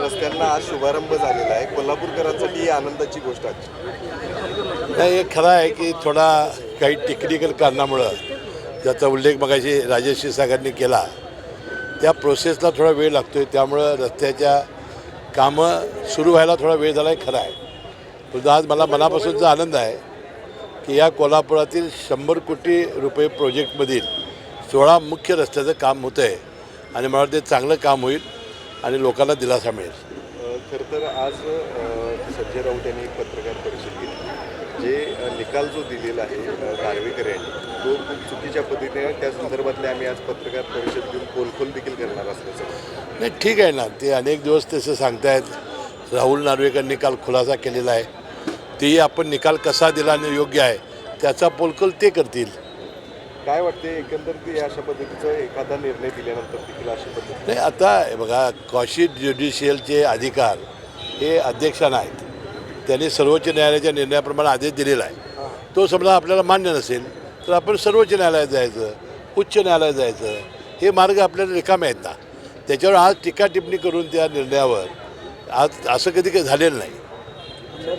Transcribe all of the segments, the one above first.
रस्त्यांना आज शुभारंभ झालेला आहे. कोल्हापूरकरांसाठी ही आनंदाची गोष्ट आहे. नाही हे खरं आहे की थोडा काही टेक्निकल कारणामुळं ज्याचा उल्लेख मगाशी राजेश क्षीरसागरांनी केला त्या प्रोसेसला थोडा वेळ लागतो आहे त्यामुळं रस्त्याच्या कामं सुरू व्हायला थोडा वेळ झाला आहे खरं आहे. परंतु आज मला मनापासूनचा आनंद आहे की या कोल्हापुरातील शंभर कोटी रुपये प्रोजेक्टमधील सोळा मुख्य रस्त्याचं काम होतं आहे आणि मला वाटतं ते चांगलं काम होईल. आणि लोकांना दिलासा मिळेल. खरं तर आज संजय राऊत यांनी एक पत्रकार परिषद घेतली. जे निकाल जो दिलेला आहे अ, नार्वेकर यांनी तो खूप चुकीच्या पद्धतीने त्या संदर्भातले आम्ही आज पत्रकार परिषद घेऊन पोलखोल देखील करणार असल्याचं नाही ठीक आहे ना. ते अनेक दिवस तसं सांगतायत. राहुल नार्वेकर निकाल खुलासा केलेला आहे. तेही आपण निकाल कसा दिला आणि योग्य आहे त्याचा पोलकल ते करतील. काय वाटते एकंदरीत या अशा पद्धतीचा एखादा निर्णय दिल्यानंतर देखील अशा पद्धती नाही आता बघा कॉशी ज्युडिशियलचे अधिकार हे अध्यक्षांना आहेत त्यांनी सर्वोच्च न्यायालयाच्या निर्णयाप्रमाणे आदेश दिलेला आहे. तो समजा आपल्याला मान्य नसेल तर आपण सर्वोच्च न्यायालयात जायचं उच्च न्यायालयात जायचं हे मार्ग आपल्याला रिकामे आहेत ना. त्याच्यावर आज टीका टिप्पणी करून त्या निर्णयावर आज असं कधी काही झालेलं नाही.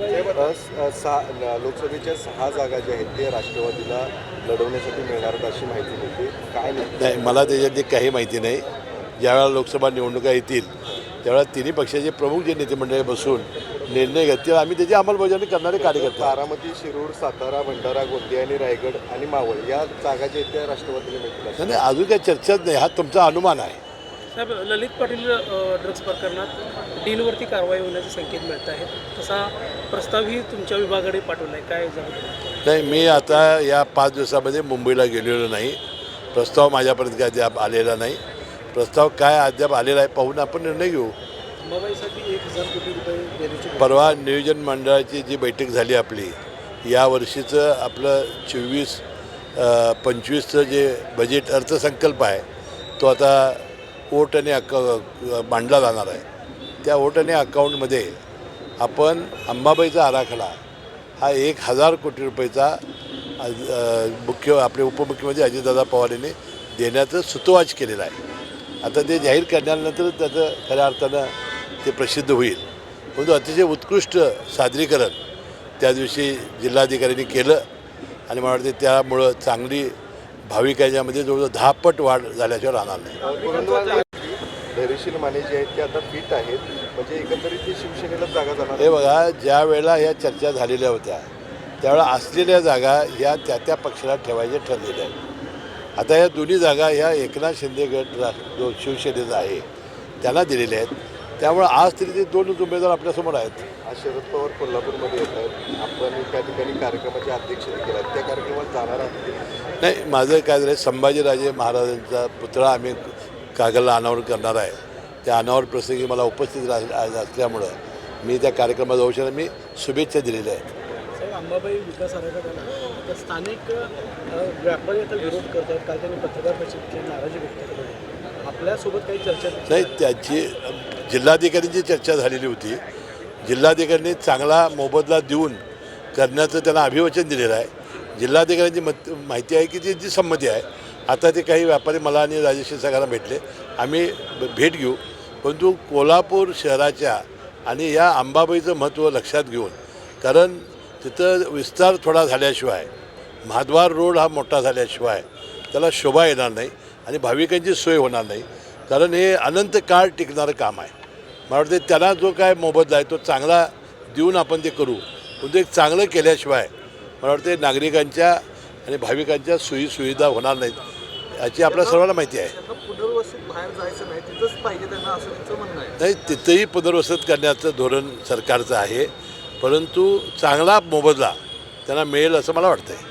सहा लोकसभेच्या सहा जागा ज्या आहेत ते राष्ट्रवादीला लढवण्यासाठी मिळणार अशी माहिती मिळते. काय नाही मला त्याच्यातली काही माहिती नाही. ज्यावेळेला लोकसभा निवडणुका येतील त्यावेळेला तिन्ही पक्षाचे प्रमुख जे नेते मंडळी बसून निर्णय घेतील आम्ही त्याची अंमलबजावणी करणारे कार्यकर्ते. बारामती शिरूर सातारा भंडारा गोंदिया आणि रायगड आणि मावळ या जागा ज्या आहेत त्या राष्ट्रवादीला मिळतील. नाही, अजून काही चर्चाच नाही. हा तुमचा अनुमान आहे. साहेब ललित पाटील ड्रग्ज प्रकरणात डीलवरती कारवाई होण्याचे संकेत मिळत आहेत. तसा प्रस्तावही तुमच्या विभागाकडे पाठवला आहे काय झालं नाही मी आता या पाच दिवसामध्ये मुंबईला गेलेलो नाही. प्रस्ताव माझ्यापर्यंत काय अद्याप आलेला नाही. प्रस्ताव काय अद्याप आलेला आहे पाहून आपण निर्णय घेऊ. अंबाबाईसाठी एक हजार कोटी रुपये देण्याची परवा नियोजन मंडळाची जी बैठक झाली आपली या वर्षीचं आपलं चोवीस पंचवीसचं जे बजेट अर्थसंकल्प आहे तो आता ओट आणि मांडला जाणार आहे. त्या ओटने आणि अकाउंटमध्ये आपण अंबाबाईचा आराखडा हा एक हजार कोटी रुपयेचा मुख्य आपले उपमुख्यमंत्री अजितदादा पवार यांनी देण्याचं सुतोवाच केलेलं आहे. आता ते जाहीर करण्यानंतर त्याचं खऱ्या अर्थानं ते प्रसिद्ध होईल. परंतु अतिशय उत्कृष्ट सादरीकरण त्या दिवशी जिल्हाधिकाऱ्यांनी केलं आणि मला वाटते त्यामुळं चांगली भाविकांच्यामध्ये जवळजवळ दहा पट वाढ झाल्याशिवाय राहणार नाही. धैर्यशील माने जे आहेत ते आता फिट आहेत. म्हणजे एकंदरीत ती शिवसेनेला जागा जाणार हे बघा ज्या वेळेला ह्या चर्चा झालेल्या होत्या त्यावेळेला असलेल्या जागा ह्या त्या त्या पक्षाला ठेवायच्या ठरलेल्या आहेत. आता या दोन्ही जागा ह्या एकनाथ शिंदे गट जो शिवसेनेचा आहे त्यांना दिलेल्या आहेत. त्यामुळे आज तरी ते दोन उमेदवार आपल्यासमोर आहेत. आज शरद पवार कोल्हापूरमध्ये येत आहेत. आपण त्या ठिकाणी कार्यक्रमाचे अध्यक्ष देखील आहेत त्या कार्यक्रमात जाणार आहात नाही? माझं काय झालं संभाजीराजे महाराजांचा पुतळा आम्ही कागलला अनावरण करणार आहे. त्या अनावर प्रसंगी मला उपस्थित असल्यामुळं मी त्या कार्यक्रमात जाऊ शकतो मी शुभेच्छा दिलेल्या आहेत. अंबाबाई विकास स्थानिक व्यापारी आता विरोध करत आहेत काल त्यांनी पत्रकार नाराजी व्यक्त केली. आहे. आपल्यासोबत काही चर्चा नाही त्याची जिल्हाधिकाऱ्यांची चर्चा झालेली होती. जिल्हाधिकाऱ्यांनी चांगला मोबदला देऊन करण्याचं त्यांना अभिवचन दिलेलं आहे. जिल्हाधिकाऱ्यांची मत माहिती आहे की ती जी संमती आहे आता ते काही व्यापारी मला आणि राजेश सगळ्यांना भेटले. आम्ही भेट घेऊ. परंतु कोल्हापूर शहराच्या आणि या अंबाबाईचं महत्त्व लक्षात घेऊन कारण तिथं विस्तार थोडा झाल्याशिवाय महाद्वार रोड हा मोठा झाल्याशिवाय त्याला शोभा येणार नाही आणि भाविकांची सोय होणार नाही. कारण हे अनंत काळ टिकणारं काम आहे. मला वाटतं त्यांना जो काय मोबदला आहे तो चांगला देऊन आपण ते करू. पण ते चांगलं केल्याशिवाय मला वाटते नागरिकांच्या आणि भाविकांच्या सोयीसुविधा होणार नाहीत याची आपल्या सर्वांना माहिती आहे. पुनर्वसित बाहेर जायचं नाही तिथंच पाहिजे त्यांना असं त्यांचं म्हणणं आहे. नाही तिथंही पुनर्वसत करण्याचं धोरण सरकारचं आहे परंतु चांगला मोबदला त्यांना मिळेल असं मला वाटतं आहे